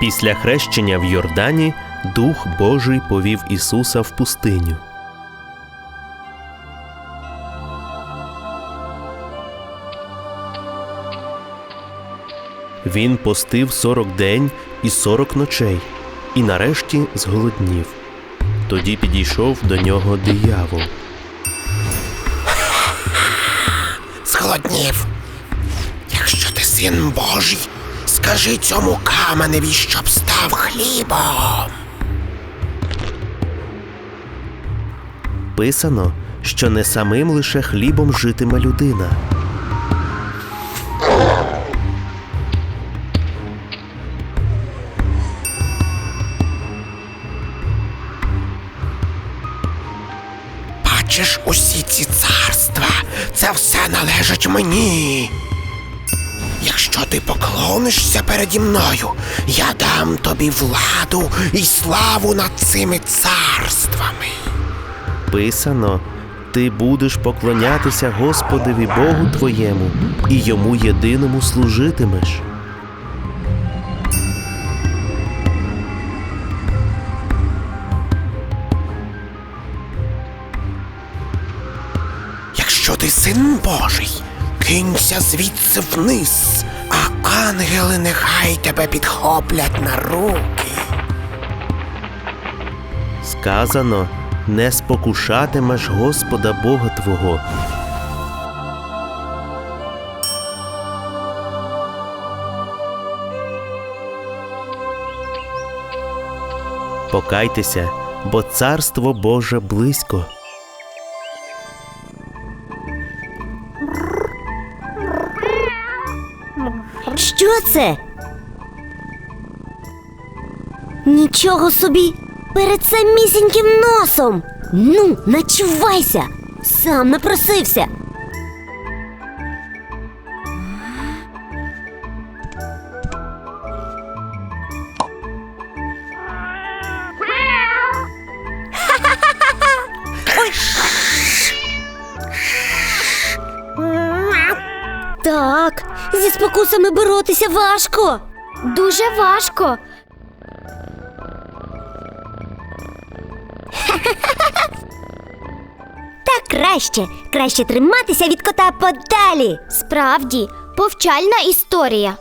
Після хрещення в Йордані Дух Божий повів Ісуса в пустиню. Він постив сорок день і сорок ночей, і нарешті зголоднів. Тоді підійшов до нього диявол. Зголоднів. Якщо ти син Божий, скажи цьому каменеві, щоб став хлібом. Писано, що не самим лише хлібом житиме людина. Бачиш усі ці царства, це все належить мені. Якщо ти поклонишся переді мною, я дам тобі владу і славу над цими царствами. Писано, ти будеш поклонятися Господові Богу твоєму і йому єдиному служитимеш. Якщо ти син Божий, кинься звідси вниз, а ангели нехай тебе підхоплять на руки. Сказано, не спокушатимеш Господа Бога Твого. Покайтеся, бо царство Боже близько. Що це? Нічого собі перед самісіньким носом. Ну, начувайся. Сам напросився. Зі спокусами боротися важко. Дуже важко. Та краще, краще триматися від кота подалі. Справді, повчальна історія.